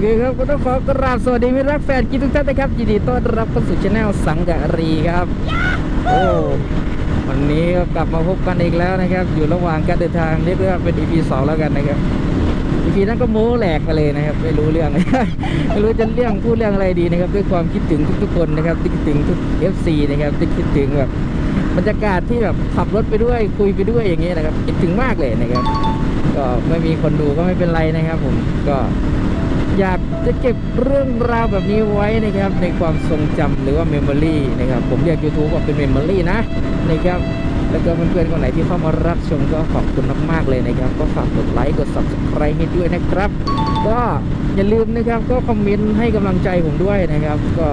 เคครับก็ต้องขอกราบสวัสดีมิตรรักแฟนกินทุกท่านนะครับยินดีต้อนรับเข้าสู่ช anel สังกะรีครับโอ้วันนี้ก็กลับมาพบกันอีกแล้วนะครับ อยู่ระหว่างการเดินทางเรียกว่าเป็น EP สองแล้วกันนะครับ EP นั้นก็โม้แหลกไปเลยนะครับไม่รู้เรื่อง ไม่รู้จะเรื่องพูดเรื่องอะไรดีนะครับ ด้วยความคิดถึงทุกๆคนนะครับคิดถึงทุก FC นะครับคิดถึงแบบบรรยากาศที่แบบขับรถไปด้วยคุยไปด้วยอย่างเงี้ยนะครับคิดถึงมากเลยนะครับ ก็ไม่มีคนดูก็ไม่เป็นไรนะครับ ผมก็ อยากจะเก็บเรื่องราวแบบนี้ไว้นะครับ ในความทรงจำหรือว่าเมมโมรี่นะครับ ผมเรียก YouTube ว่าเป็นเมมโมรี่นะนะครับแล้วก็เพื่อนๆคนไหนที่เข้ามารับชมก็ขอบคุณมากๆเลยนะครับ ก็ฝากกดไลค์กด subscribe ให้ด้วยนะครับ ก็อย่าลืมนะครับก็คอมเมนต์ให้กำลังใจผมด้วยนะครับ ก็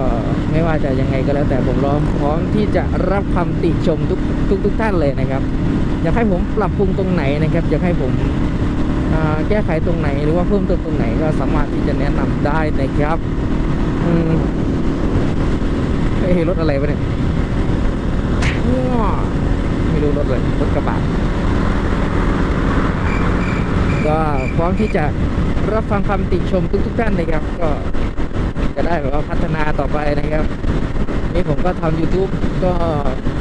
ไม่ว่าจะยังไงก็แล้วแต่ผมรอพร้อมที่จะรับคำติชมทุกทุกทุกท่านเลยนะครับ อยากให้ผมปรับปรุงตรงไหนนะครับอยากให้ผม แก้ไขตรงไหนหรือว่าเพิ่มเติมตรงไหนก็สามารถที่จะแนะนำได้นะครับอืมเฮ้ยรถอะไรวะเนี่ยไม่รู้รถเลยรถกระบะก็พร้อมที่จะรับฟังคำติชมทุกๆท่านนะครับ ก็จะได้แบบว่าพัฒนาต่อไปนะครับนี่ผมก็ทำ YouTube ก็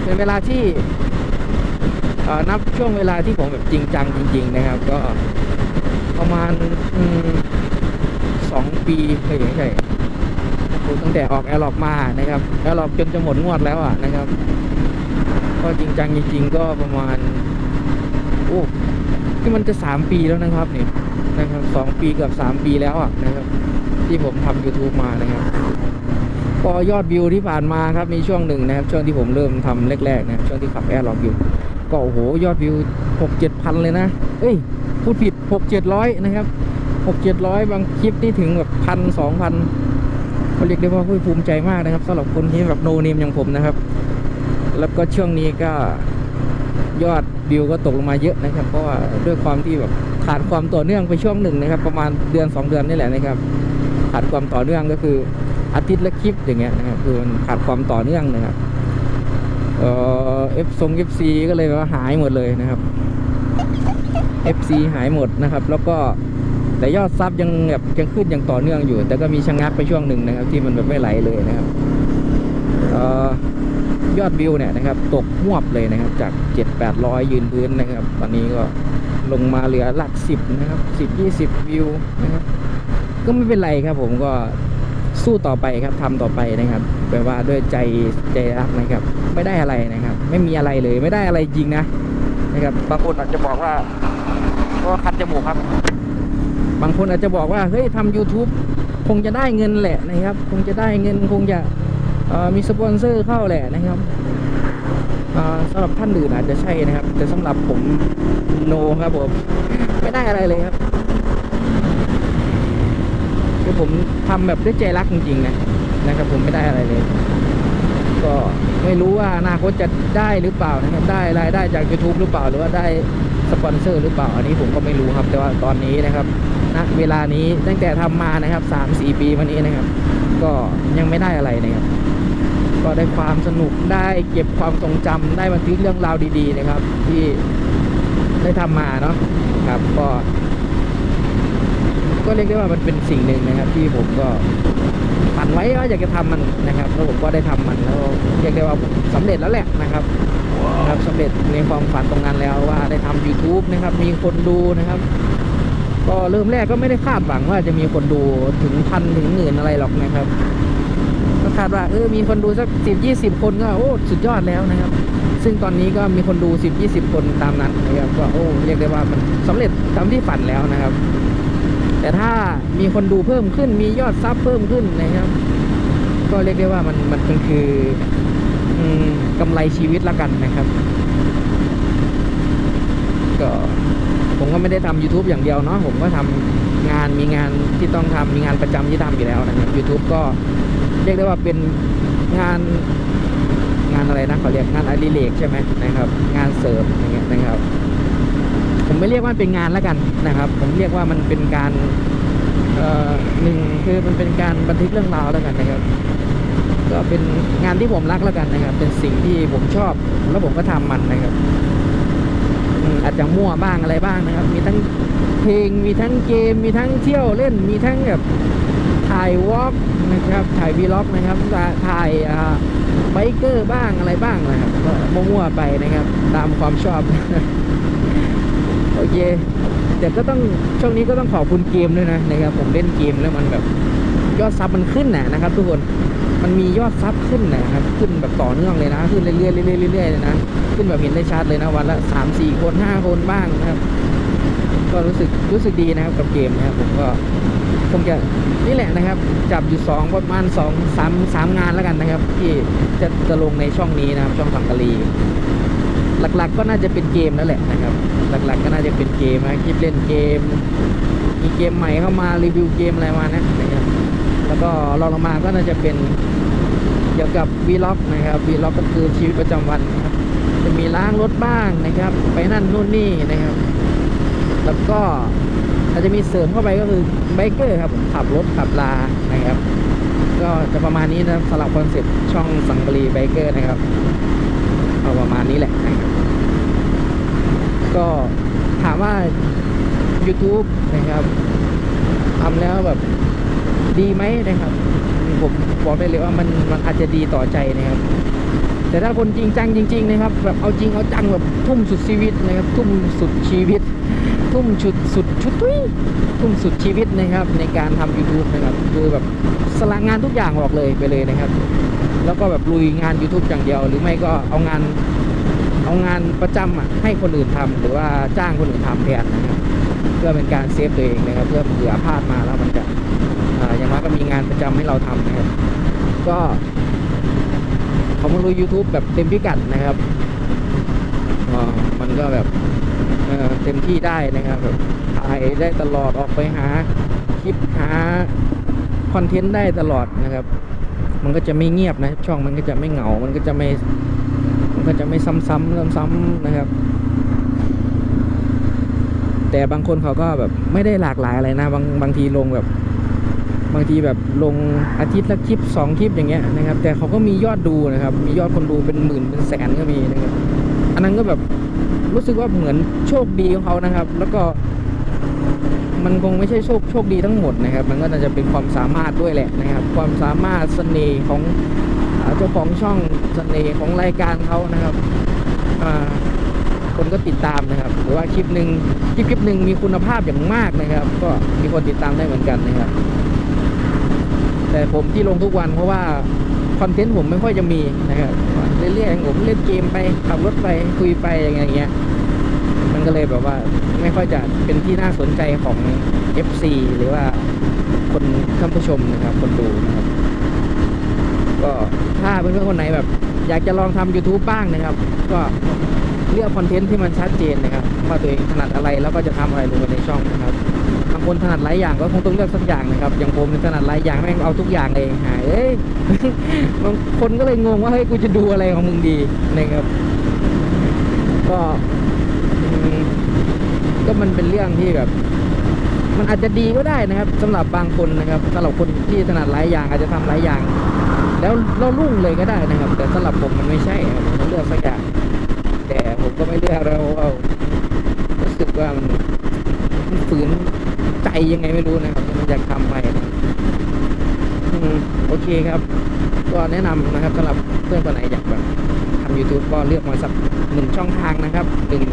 เป็นเวลาที่นับช่วงเวลาที่ผมแบบจริงจังจริง ๆ นะครับ ก็ มาณอืมสองปีเคยไม่ใช่ตั้งแต่ออกแอร์ล็อกมานะครับแอร์ล็อกจนจะหมดงวดแล้วอะนะครับ ก็จริงจังจริงๆก็ประมาณโอ้ที่มันจะสามปีแล้วนะครับนี่นะครับสองปีเกือบสามปีแล้วอะนะครับ ที่ผมทำ YouTube มานะครับก็ยอดวิวที่ผ่านมาครับมีช่วงหนึ่งนะครับ ช่วงที่ผมเริ่มทำแรกๆนะช่วงที่ขับแอร์ล็อกอยู่ ก็โอ้โหยอดวิวหกเจ็ดพันเลยนะ เอ้ย พูดผิดหกเจ็ดร้อยนะครับหกเจ็ดร้อยบางคลิปนี่ถึงแบบพันสองพันก็เรียกได้ว่าภูมิใจมากนะครับสำหรับคนที่แบบโนเนมอย่างผมนะครับ แล้วก็ช่วงนี้ก็ยอดวิวก็ตกลงมาเยอะนะครับ เพราะว่าด้วยความที่แบบขาดความต่อเนื่องไปช่วงหนึ่งนะครับ ประมาณเดือนสองเดือนนี่แหละนะครับ ขาดความต่อเนื่องก็คืออาทิตย์ละคลิปอย่างเงี้ยนะครับคือมันขาดความต่อเนื่องนะครับเอฟทรงเอฟซีก็เลยว่าหายหมดเลยนะครับ FC หายหมดนะครับ แล้วก็แต่ยอดซับยังแบบยังขึ้นอย่างต่อเนื่องอยู่ แต่ก็มีชะงักไปช่วงหนึ่งนะครับ ที่มันแบบไม่ไหลเลยนะครับออยอดวิวเนี่ยนะครับ ตกหวบเลยนะครับ จาก7 8 0 0 ยืนพื้นนะครับ ตอนนี้ก็ลงมาเหลือหลักสิบนะครับสิบยี่สิบวิวนะครับ ก็ไม่เป็นไรครับผมก็สู้ต่อไปครับทำต่อไปนะครับแปลว่าด้วยใจใจรักนะครับ ไม่ได้อะไรนะครับ ไม่มีอะไรเลยไม่ได้อะไรจริงนะ นะครับบางคนอาจจะบอกว่าก็คัดจมูกครับ บางคนอาจจะบอกว่าเฮ้ยทำ YouTube คงจะได้เงินแหละนะครับ คงจะได้เงินคงจะเอ่อมีสปอนเซอร์เข้าแหละนะครับเอ่อสำหรับท่านอื่นอาจจะใช่นะครับ แต่สำหรับผมโนครับผมไม่ได้อะไรเลยครับคือผมทำแบบด้วยใจรักจริงๆนะนะครับ ผมไม่ได้อะไรเลย ก็ไม่รู้ว่าอนาคตจะได้หรือเปล่านะครับได้รายได้จาก YouTube หรือเปล่า หรือว่าได้สปอนเซอร์หรือเปล่าอันนี้ผมก็ไม่รู้ครับ แต่ว่าตอนนี้นะครับณเวลานี้ตั้งแต่ทำมานะครับสามสี่ปีมานี้นะครับ ก็ยังไม่ได้อะไรนะครับ ก็ได้ความสนุกได้เก็บความทรงจำได้บันทึกเรื่องราวดี ๆ นะครับ ที่ได้ทำมาเนาะครับก็ ก็เรียกได้ว่ามันเป็นสิ่งหนึ่งนะครับ ที่ผมก็ ฝันไว้ว่าอยากจะทำมันนะครับแล้วผมก็ได้ทำมันแล้วเรียกได้ว่าสำเร็จแล้วแหละนะครับนะครับสำเร็จในความฝันตรงนั้นแล้วว่าได้ทำ YouTube นะครับมีคนดูนะครับ ก็เริ่มแรกก็ไม่ได้คาดหวังว่าจะมีคนดูถึงพันถึงหมื่นอะไรหรอกนะครับก็คาดว่าเออมีคนดูสักสิบยี่สิบคนก็โอ้สุดยอดแล้วนะครับ ซึ่งตอนนี้ก็มีคนดูสิบยี่สิบคนตามนั้นนะครับก็โอ้เรียกได้ว่ามันสำเร็จตามที่ฝันแล้วนะครับ แต่ถ้ามีคนดูเพิ่มขึ้น มียอดซับเพิ่มขึ้นนะครับ ก็เรียกได้ว่ามันมันมันคือกำไรชีวิตละกันนะครับ ก็ผมก็ไม่ได้ทำ YouTube อย่างเดียวเนาะผมก็ทำงานมีงานที่ต้องทำมีงานประจำที่ทำอยู่แล้วนะครับ YouTube ก็เรียกได้ว่าเป็นงานงานอะไรนะเขาเรียกงานอดิเรกใช่ไหมนะครับ งานเสริมอย่างเงี้ยนะครับ ไม่เรียกว่าเป็นงานแล้วกันนะครับ ผมเรียกว่ามันเป็นการหนึ่งคือมันเป็นการบันทึกเรื่องราวแล้วกันนะครับ ก็เป็นงานที่ผมรักแล้วกันนะครับ เป็นสิ่งที่ผมชอบแล้วผมก็ทำมันนะครับอาจจะมั่วบ้างอะไรบ้างนะครับ มีทั้งเพลงมีทั้งเกม มีทั้งเที่ยวเล่น มีทั้งแบบถ่ายวอล์กนะครับถ่ายวีล็อกนะครับถ่ายไบเกอร์บ้างอะไรบ้างนะครับก็มั่วๆไปนะครับ ตามความชอบ เคแต่ก็ต้องช่วงนี้ก็ต้องขอบคุณเกมด้วยนะนะครับผมเล่นเกมแล้วมันแบบยอดซับมันขึ้นนะนะครับทุกคนมันมียอดซับขึ้นนะครับขึ้นแบบต่อเนื่องเลยนะ ขึ้นเรื่อยๆเรื่อยๆเรื่อยๆเลยนะขึ้นแบบเห็นได้ชัดเลยนะวันละสามสี่คนห้าคนบ้างนะครับ ก็รู้สึกรู้สึกดีนะครับกับเกมนะครับผมก็คงจะนี่แหละนะครับ จับอยู่สองประมาณสองสามสามงานแล้วกันนะครับ ที่จะจะลงในช่องนี้นะครับช่องสังกะรี หลักๆ ก็น่าจะเป็นเกมนั่นแหละนะครับ หลักๆ ก็น่าจะเป็นเกมนะคลิปเล่นเกม มีเกมใหม่เข้ามารีวิวเกมอะไรมานะนะครับแล้วก็รองลงมาก็น่าจะเป็นเกี่ยวกับวีล็อกนะครับวีล็อกก็คือชีวิตประจำวันนะครับจะมีล้างรถบ้างนะครับ ไปนั่นนู่นนี่นะครับ แล้วก็อาจจะมีเสริมเข้าไปก็คือไบเกอร์ครับผมขับรถขับลานะครับ ก็จะประมาณนี้นะสำหรับคอนเซ็ปต์ช่องสังกรีไบเกอร์นะครับ ประมาณนี้แหละ ก็ถามว่า YouTube นะครับทำแล้วแบบดีไหมนะครับผมบอกได้เลยว่ามันมันอาจจะดีต่อใจนะครับ แต่ถ้าคนจริงจังจริง ๆ นะครับ แบบเอาจริงเอาจังแบบทุ่มสุดชีวิตนะครับ ทุ่มสุดชีวิต ทุ่มชุดสุดชุดทุยทุ่มสุดชีวิตนะครับ ในการทำ YouTube นะครับคือแบบสละงานทุกอย่างออกเลยไปเลยนะครับ แล้วก็แบบลุยงาน YouTube อย่างเดียว หรือไม่ก็เอางานเอางานประจำอะให้คนอื่นทำหรือว่าจ้างคนอื่นทำแทนนะครับเพื่อเป็นการเซฟตัวเองนะครับ เพื่อเผื่อพลาดมาแล้วมันจะอย่างน้อยก็มีงานประจำให้เราทำนะครับ ก็เขามาลุย YouTube แบบเต็มพิกัดนะครับมันก็แบบ ต็มที่ได้นะครับแบบถ่ายได้ตลอดออกไปหาคลิปหาคอนเทนต์ได้ตลอดนะครับ มันก็จะไม่เงียบนะช่องมันก็จะไม่เหงา มันก็จะไม่ มันก็จะไม่ซ้ำๆซ้ำๆนะครับ แต่บางคนเขาก็แบบไม่ได้หลากหลายอะไรนะ บางบางทีลงแบบ บางทีแบบลงอาทิตย์ละคลิปสองคลิปอย่างเงี้ยนะครับ แต่เขาก็มียอดดูนะครับ มียอดคนดูเป็นหมื่นเป็นแสนก็มีนะครับ อันนั้นก็แบบ รู้สึกว่าเหมือนโชคดีของเขานะครับ แล้วก็มันคงไม่ใช่โชคโชคดีทั้งหมดนะครับ มันก็น่าจะเป็นความสามารถด้วยแหละนะครับ ความสามารถเสน่ห์ของเจ้าของช่องเสน่ห์ของรายการเขานะครับคนก็ติดตามนะครับ หรือว่าคลิปหนึ่งคลิปคลิปหนึ่งมีคุณภาพอย่างมากนะครับ ก็มีคนติดตามได้เหมือนกันนะครับ แต่ผมที่ลงทุกวันเพราะว่า คอนเทนต์ผมไม่ค่อยจะมีนะครับเรื่อยๆผมเล่นเกมไปขับรถไปคุยไปอย่างเงี้ยมันก็เลยแบบว่าไม่ค่อยจะเป็นที่น่าสนใจของ FC หรือว่าคนท่านผู้ชมนะครับ คนดูนะครับ ก็ถ้าเพื่อนๆคนไหนแบบ อยากจะลองทำ YouTube บ้างนะครับ ก็ เลือกคอนเทนต์ที่มันชัดเจนนะครับว่าตัวเองถนัดอะไรแล้วก็จะทำอะไรลงไปในช่องนะครับบางคนถนัดหลายอย่างก็คงต้องเลือกสักอย่างนะครับ อย่างผมถนัดหลายอย่างแม่งเอาทุกอย่างเลยหายเอ้ยบางคนก็เลยงงว่าเฮ้ยกูจะดูอะไรของมึงดีนะครับ ก็ก็มันเป็นเรื่องที่แบบ มันอาจจะดีก็ได้นะครับสำหรับบางคนนะครับสำหรับคนที่ถนัดหลายอย่างอาจจะทำหลายอย่าง แล้วเรารุ่งเลยก็ได้นะครับ แต่สำหรับผมมันไม่ใช่ครับผมเลือกสักอย่าง ก็ไม่เลือกแล้วเอารู้สึกว่ามันมันฝืนใจยังไงไม่รู้นะครับมันอยากทำไปนะอืมโอเคครับ ก็แนะนำนะครับสำหรับเพื่อนคนไหนอยากแบบทำ YouTube ก็เลือกมาสักหนึ่งช่องทางนะครับหนึ่ง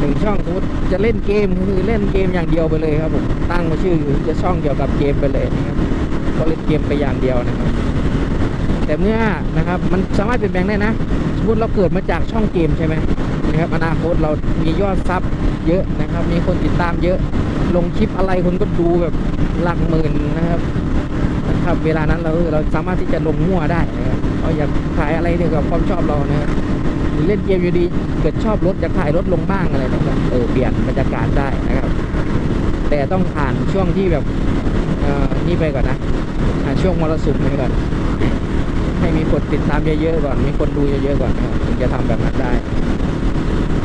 หนึ่งช่องสมมติจะเล่นเกมก็คือเล่นเกมอย่างเดียวไปเลยครับผมตั้งมาชื่อจะช่องเกี่ยวกับเกมไปเลยนะครับก็เล่นเกมไปอย่างเดียวนะครับ แต่เมื่อนะครับมันสามารถเปลี่ยนแปลงได้นะสมมติเราเกิดมาจากช่องเกมใช่ไหมนะครับอนาคตเรามียอดซับเยอะนะครับ มีคนติดตามเยอะ ลงคลิปอะไรคนก็ดูแบบหลักหมื่นนะครับนะครับ เวลานั้นเราเราสามารถที่จะลงมั่วได้นะครับเราอยากถ่ายอะไรเกี่ยวกับความชอบเรานะครับหรือเล่นเกมอยู่ดีเกิดชอบรถอยากถ่ายรถลงบ้างอะไรนะครับเออเปลี่ยนบรรยากาศได้นะครับ แต่ต้องผ่านช่วงที่แบบเออนี่ไปก่อนนะช่วงมรสุมไปก่อน ให้มีคนติดตามเยอะๆก่อน มีคนดูเยอะๆก่อนนะครับถึงจะทำแบบนั้นได้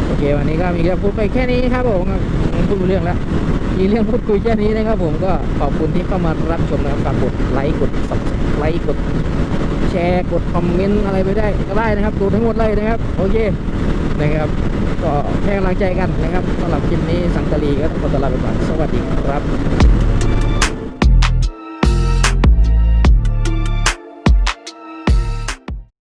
โอเค วันนี้ก็มีเรื่พูดไปแค่นี้ครับผมพูดเรื่องแล้ว มีเรื่องพูดคุยแค่นี้นะครับผมก็ขอบคุณที่เข้ามารับชมนะครับฝากกดไลค์กด subscribe กดแชร์กดคอมเมนต์อะไรไปได้ก็ได้นะครับดูทั้งหมดเลยนะครับ โอเคนะครับ ก็แค่กำลังใจกันนะครับสำหรับคลิปนี้สังกะรีก็ต้องขอตัวลาไปก่อนสวัสดีครับ